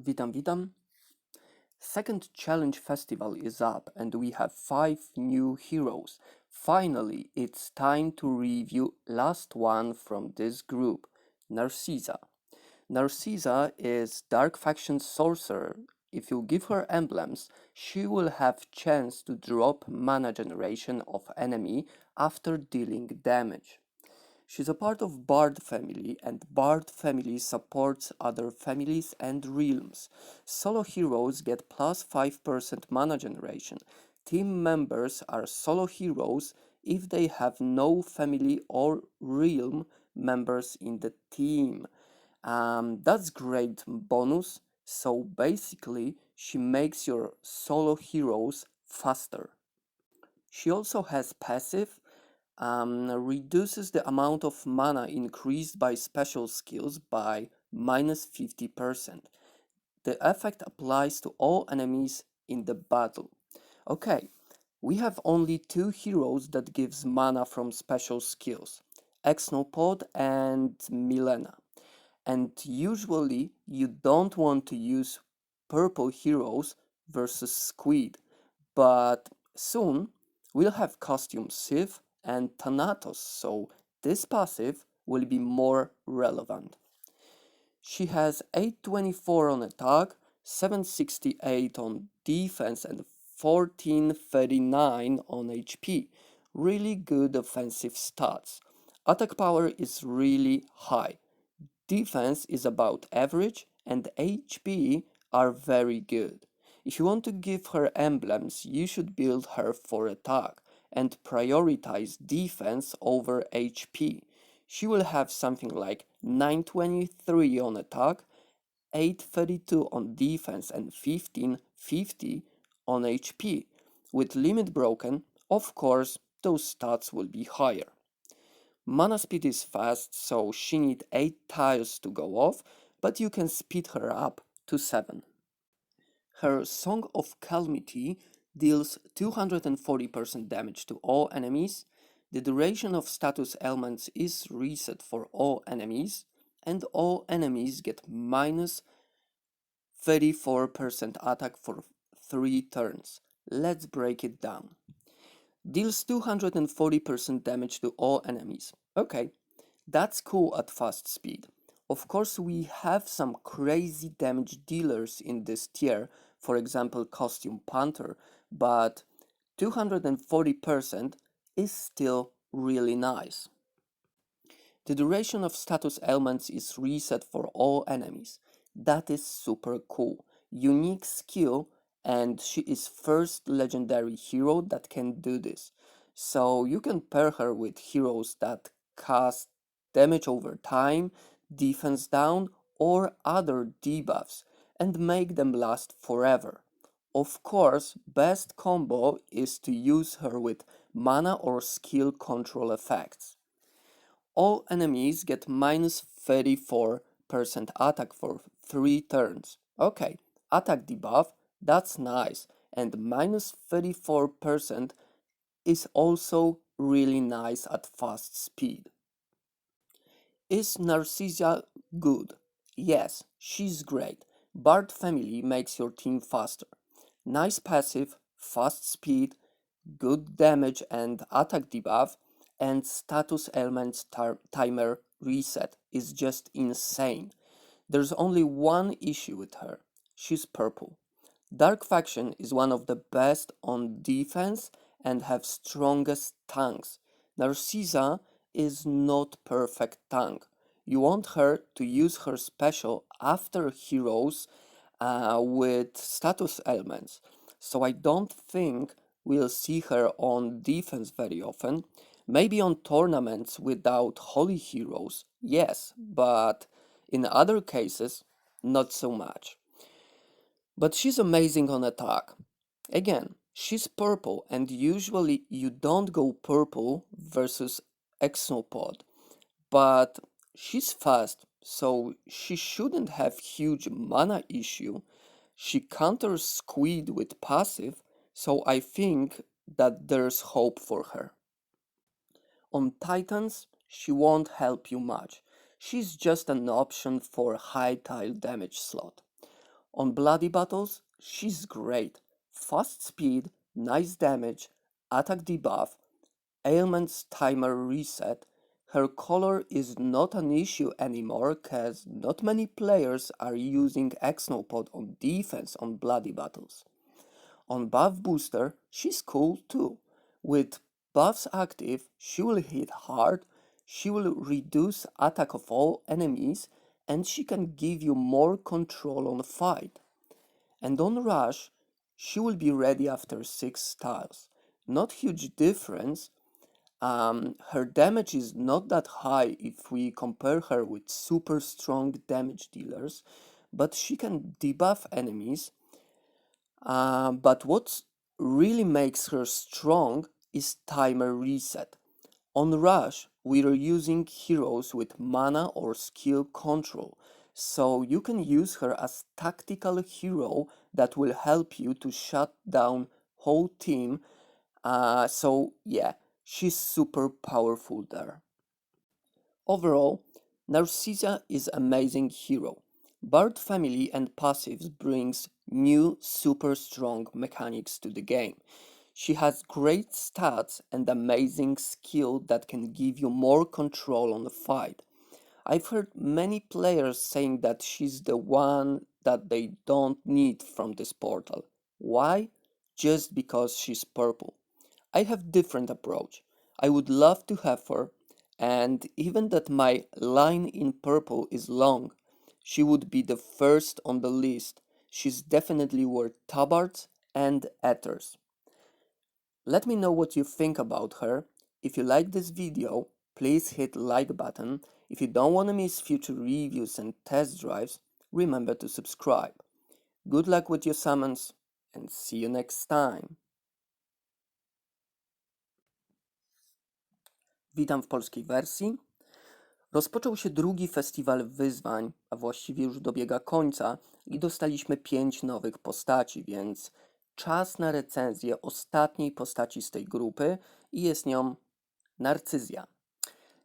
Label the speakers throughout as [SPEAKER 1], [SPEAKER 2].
[SPEAKER 1] Witam, witam. Second challenge festival is up and we have five new heroes. Finally, it's time to review last one from this group, Narcissa. Narcissa is Dark Faction Sorcerer. If you give her emblems, she will have chance to drop mana generation of enemy after dealing damage. She's a part of Bard family and Bard family supports other families and realms. Solo heroes get plus 5% mana generation. Team members are solo heroes if they have no family or realm members in the team. Um, that's great bonus. So basically, she makes your solo heroes faster. She also has passive, um, reduces the amount of mana increased by special skills by minus 50%. The effect applies to all enemies in the battle. Okay, we have only two heroes that gives mana from special skills, Exnopod and Milena. And usually you don't want to use purple heroes versus Squid, but soon we'll have Costume Sif and Thanatos, so this passive will be more relevant. She has 824 on attack, 768 on defense, and 1439 on HP. Really good offensive stats. Attack power is really high. Defense is about average, and HP are very good. If you want to give her emblems, you should build her for attack and prioritize defense over HP. She will have something like 923 on attack, 832 on defense, and 1550 on HP. With limit broken, of course, those stats will be higher. Mana speed is fast, so she need 8 tiles to go off, but you can speed her up to 7. Her Song of Calamity deals 240% damage to all enemies, the duration of status elements is reset for all enemies, and all enemies get minus 34% attack for 3 turns. Let's break it down. Deals 240% damage to all enemies. Okay, that's cool at fast speed. Of course, we have some crazy damage dealers in this tier, for example, Costume Panther, but 240% is still really nice. The duration of status elements is reset for all enemies. That is super cool. Unique skill and she is first legendary hero that can do this. So you can pair her with heroes that cast damage over time, defense down, or other debuffs and make them last forever. Of course, best combo is to use her with mana or skill control effects. All enemies get minus 34% attack for 3 turns. Okay, attack debuff, that's nice, and minus 34% is also really nice at fast speed. Is Narcissa good? Yes, she's great. Bard family makes your team faster. Nice passive, fast speed, good damage and attack debuff, and status elements tar- timer reset is just insane. There's only one issue with her she's purple. Dark Faction is one of the best on defense and have strongest tanks. Narcissa is not perfect tank. You want her to use her special after heroes uh, with status elements. So I don't think we'll see her on defense very often. Maybe on tournaments without holy heroes, yes, but in other cases, not so much. But she's amazing on attack. Again, she's purple, and usually you don't go purple versus Exopod, but she's fast, so she shouldn't have huge mana issue. She counters Squid with passive, so I think that there's hope for her. On Titans, she won't help you much. She's just an option for high tile damage slot. On bloody battles, she's great. Fast speed, nice damage, attack debuff, ailments timer reset. Her color is not an issue anymore cause not many players are using Exnopod on defense on bloody battles. On buff booster, she's cool too. With buffs active, she will hit hard, she will reduce attack of all enemies, and she can give you more control on the fight. And on rush, she will be ready after 6 styles. Not huge difference. Um, her damage is not that high if we compare her with super strong damage dealers, but she can debuff enemies uh, but what really makes her strong is timer reset. On Rush, we are using heroes with mana or skill control, so you can use her as tactical hero that will help you to shut down whole team. Uh, so yeah, she's super powerful there. Overall, Narcissa is amazing hero. Bard family and passives brings new super strong mechanics to the game. She has great stats and amazing skill that can give you more control on the fight. I've heard many players saying that she's the one that they don't need from this portal. Why? Just because she's purple. I have different approach. I would love to have her and even that my line in purple is long, she would be the first on the list. She's definitely worth tabards and ethers. Let me know what you think about her. If you like this video, please hit like button. If you don't want to miss future reviews and test drives, remember to subscribe. Good luck with your summons and see you next time. Witam w polskiej wersji. Rozpoczął się drugi festiwal wyzwań, a właściwie już dobiega końca i dostaliśmy pięć nowych postaci, więc czas na recenzję ostatniej postaci z tej grupy i jest nią Narcyzja.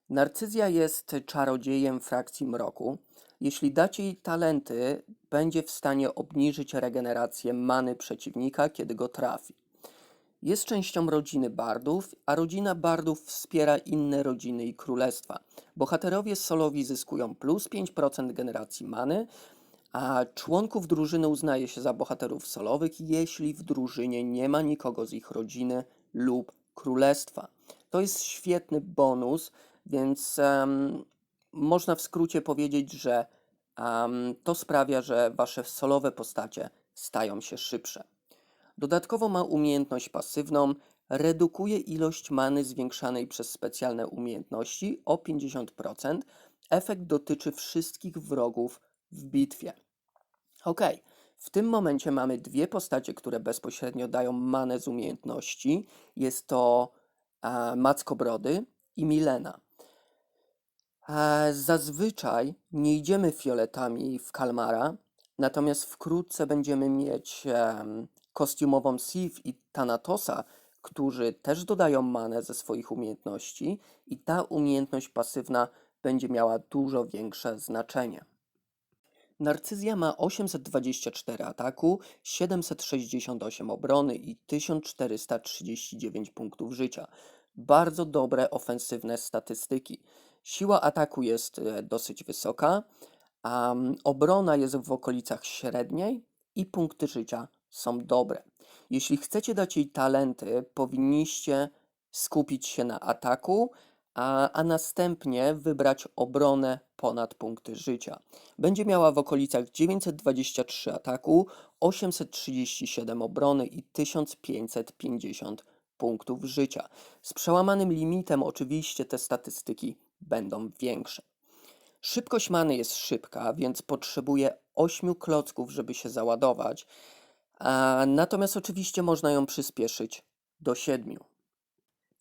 [SPEAKER 1] Narcyzja jest czarodziejem frakcji mroku. Jeśli dacie jej talenty, będzie w stanie obniżyć regenerację many przeciwnika, kiedy go trafi. Jest częścią rodziny bardów, a rodzina bardów wspiera inne rodziny i królestwa. Bohaterowie solowi zyskują plus 5% generacji many, a członków drużyny uznaje się za bohaterów solowych, jeśli w drużynie nie ma nikogo z ich rodziny lub królestwa. To jest świetny bonus, więc um, można w skrócie powiedzieć, że um, to sprawia, że wasze solowe postacie stają się szybsze. Dodatkowo ma umiejętność pasywną, redukuje ilość many zwiększanej przez specjalne umiejętności o 50%. Efekt dotyczy wszystkich wrogów w bitwie. Ok, w tym momencie mamy dwie postacie, które bezpośrednio dają manę z umiejętności. Jest to e, Mackobrody i Milena. E, zazwyczaj nie idziemy fioletami w Kalmara, natomiast wkrótce będziemy mieć e, kostiumową Sif i Thanatosa, którzy też dodają manę ze swoich umiejętności i ta umiejętność pasywna będzie miała dużo większe znaczenie. Narcyzja ma 824 ataku, 768 obrony i 1439 punktów życia. Bardzo dobre ofensywne statystyki. Siła ataku jest e, dosyć wysoka, a obrona jest w okolicach średniej i punkty życia są dobre. Jeśli chcecie dać jej talenty, powinniście skupić się na ataku, a, a następnie wybrać obronę ponad punkty życia. Będzie miała w okolicach 923 ataku, 837 obrony i 1550 punktów życia. Z przełamanym limitem oczywiście te statystyki będą większe. Szybkość many jest szybka, więc potrzebuje 8 klocków, żeby się załadować, natomiast oczywiście można ją przyspieszyć do 7.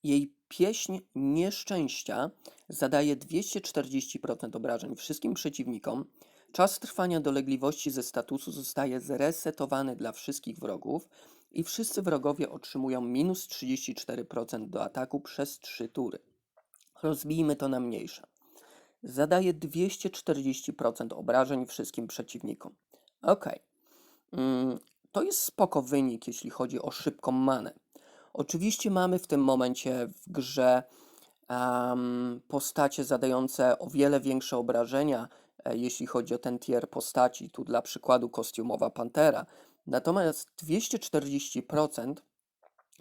[SPEAKER 1] Jej pieśń nieszczęścia zadaje 240% obrażeń wszystkim przeciwnikom. Czas trwania dolegliwości ze statusu zostaje zresetowany dla wszystkich wrogów i wszyscy wrogowie otrzymują minus 34% do ataku przez 3 tury. Rozbijmy to na mniejsze. Zadaje 240% obrażeń wszystkim przeciwnikom. Ok. To jest spoko wynik, jeśli chodzi o szybką manę. Oczywiście mamy w tym momencie w grze em, postacie zadające o wiele większe obrażenia, e, jeśli chodzi o ten tier postaci. Tu dla przykładu kostiumowa Pantera. Natomiast 240%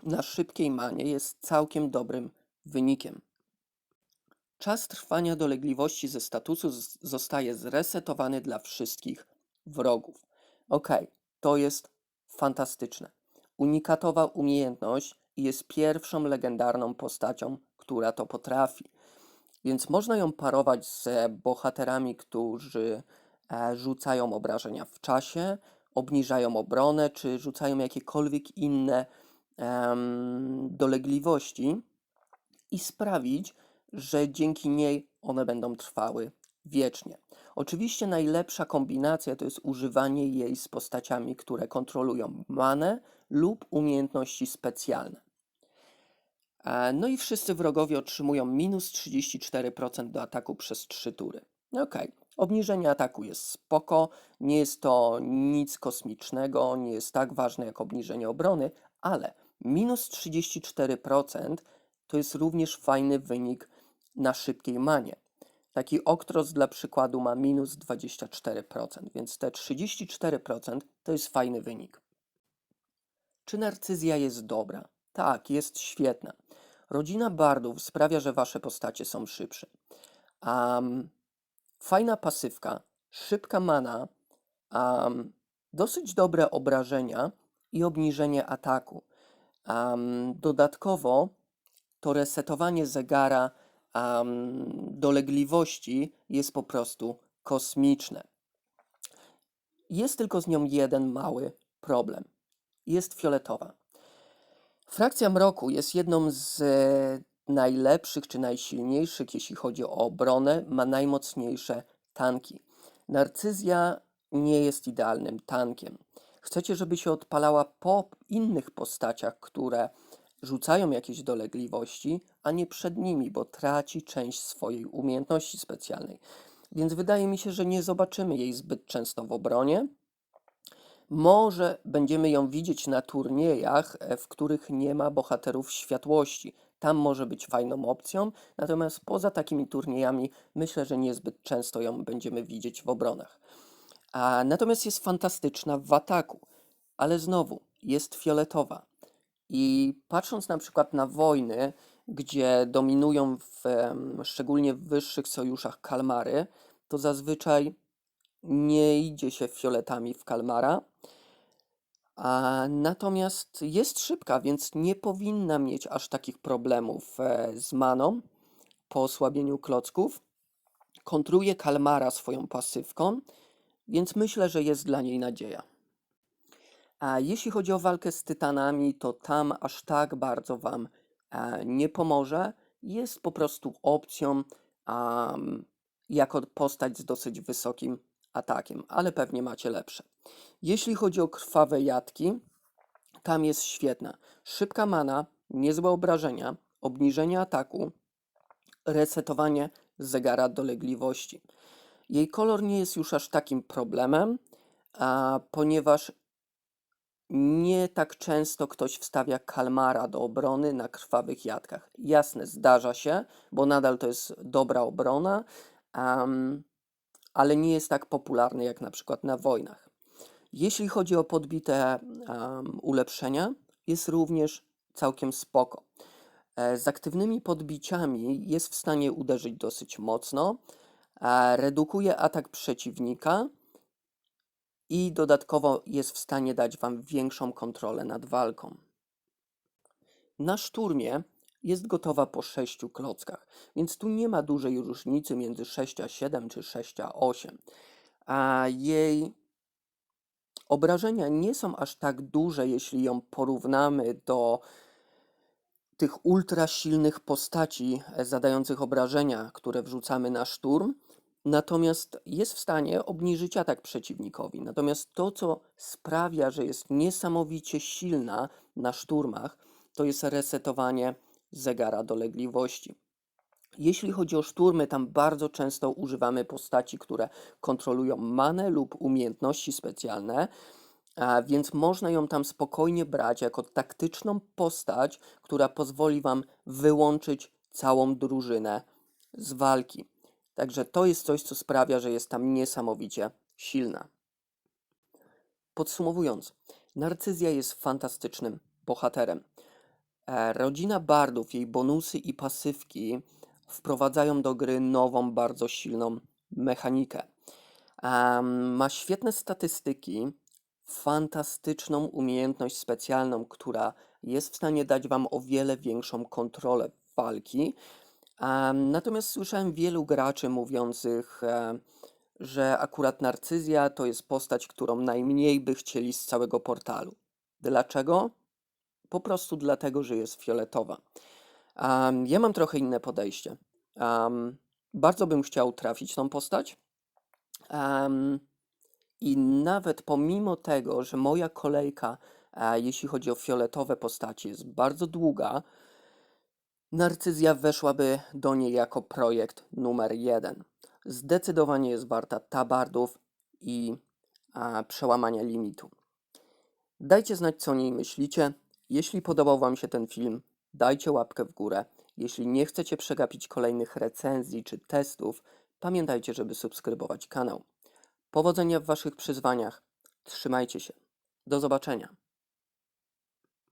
[SPEAKER 1] na szybkiej manie jest całkiem dobrym wynikiem. Czas trwania dolegliwości ze statusu zostaje zresetowany dla wszystkich wrogów. Ok, to jest fantastyczne. Unikatowa umiejętność i jest pierwszą legendarną postacią, która to potrafi. Więc można ją parować z bohaterami, którzy e, rzucają obrażenia w czasie, obniżają obronę, czy rzucają jakiekolwiek inne em, dolegliwości i sprawić, że dzięki niej one będą trwały wiecznie. Oczywiście najlepsza kombinacja to jest używanie jej z postaciami, które kontrolują manę lub umiejętności specjalne. E, No i wszyscy wrogowie otrzymują minus 34% do ataku przez 3 tury. Ok, obniżenie ataku jest spoko, nie jest to nic kosmicznego, nie jest tak ważne jak obniżenie obrony, ale minus 34% to jest również fajny wynik na szybkiej manie. Taki Oktros dla przykładu ma minus 24%, więc te 34% to jest fajny wynik. Czy narcyzja jest dobra? Tak, jest świetna. Rodzina bardów sprawia, że wasze postacie są szybsze. Am, fajna pasywka, szybka mana, am, dosyć dobre obrażenia i obniżenie ataku. Am, dodatkowo to resetowanie zegara dolegliwości jest po prostu kosmiczne. Jest tylko z nią jeden mały problem. Jest fioletowa. Frakcja mroku jest jedną z e, najlepszych czy najsilniejszych, jeśli chodzi o obronę, ma najmocniejsze tanki. Narcyzja nie jest idealnym tankiem. Chcecie, żeby się odpalała po innych postaciach, które rzucają jakieś dolegliwości, a nie przed nimi, bo traci część swojej umiejętności specjalnej. Więc wydaje mi się, że nie zobaczymy jej zbyt często w obronie. Może będziemy ją widzieć na turniejach, e, w których nie ma bohaterów światłości. Tam może być fajną opcją, natomiast poza takimi turniejami myślę, że niezbyt często ją będziemy widzieć w obronach. A natomiast jest fantastyczna w ataku, ale znowu jest fioletowa. I patrząc na przykład na wojny, gdzie dominują w, szczególnie w wyższych sojuszach kalmary, to zazwyczaj nie idzie się fioletami w kalmara. A natomiast jest szybka, więc nie powinna mieć aż takich problemów e, z maną po osłabieniu klocków. Kontruje kalmara swoją pasywką, więc myślę, że jest dla niej nadzieja. A jeśli chodzi o walkę z tytanami, to tam aż tak bardzo Wam e, nie pomoże. Jest po prostu opcją am, jako postać z dosyć wysokim atakiem, ale pewnie macie lepsze. Jeśli chodzi o krwawe jatki, tam jest świetna. Szybka mana, niezłe obrażenia, obniżenie ataku, resetowanie zegara dolegliwości. Jej kolor nie jest już aż takim problemem, a, ponieważ nie tak często ktoś wstawia kalmara do obrony na krwawych jadkach. Jasne, zdarza się, bo nadal to jest dobra obrona, am, ale nie jest tak popularny jak na przykład na wojnach. Jeśli chodzi o podbite am, ulepszenia, jest również całkiem spoko. E, Z aktywnymi podbiciami jest w stanie uderzyć dosyć mocno, e, redukuje atak przeciwnika i dodatkowo jest w stanie dać Wam większą kontrolę nad walką. Na szturmie jest gotowa po 6 klockach, więc tu nie ma dużej różnicy między 6 a 7 czy 6 a 8. A jej obrażenia nie są aż tak duże, jeśli ją porównamy do tych ultra silnych postaci e, zadających obrażenia, które wrzucamy na szturm. Natomiast jest w stanie obniżyć atak przeciwnikowi. Natomiast to, co sprawia, że jest niesamowicie silna na szturmach, to jest resetowanie zegara dolegliwości. Jeśli chodzi o szturmy, tam bardzo często używamy postaci, które kontrolują manę lub umiejętności specjalne. więc można ją tam spokojnie brać jako taktyczną postać, która pozwoli Wam wyłączyć całą drużynę z walki. Także to jest coś, co sprawia, że jest tam niesamowicie silna. Podsumowując, Narcyzja jest fantastycznym bohaterem. E, Rodzina Bardów, jej bonusy i pasywki wprowadzają do gry nową, bardzo silną mechanikę. Em, ma świetne statystyki, fantastyczną umiejętność specjalną, która jest w stanie dać Wam o wiele większą kontrolę walki. Natomiast słyszałem wielu graczy mówiących, e, że akurat Narcyzja to jest postać, którą najmniej by chcieli z całego portalu. Dlaczego? Po prostu dlatego, że jest fioletowa. Ja mam trochę inne podejście. Bardzo bym chciał trafić tą postać. I nawet pomimo tego, że moja kolejka, e, jeśli chodzi o fioletowe postaci, jest bardzo długa, Narcyzja weszłaby do niej jako projekt numer jeden. Zdecydowanie jest warta tabardów i a, przełamania limitu. Dajcie znać, co o niej myślicie. Jeśli podobał Wam się ten film, dajcie łapkę w górę. Jeśli nie chcecie przegapić kolejnych recenzji czy testów, pamiętajcie, żeby subskrybować kanał. Powodzenia w Waszych przyzwaniach. Trzymajcie się. Do zobaczenia.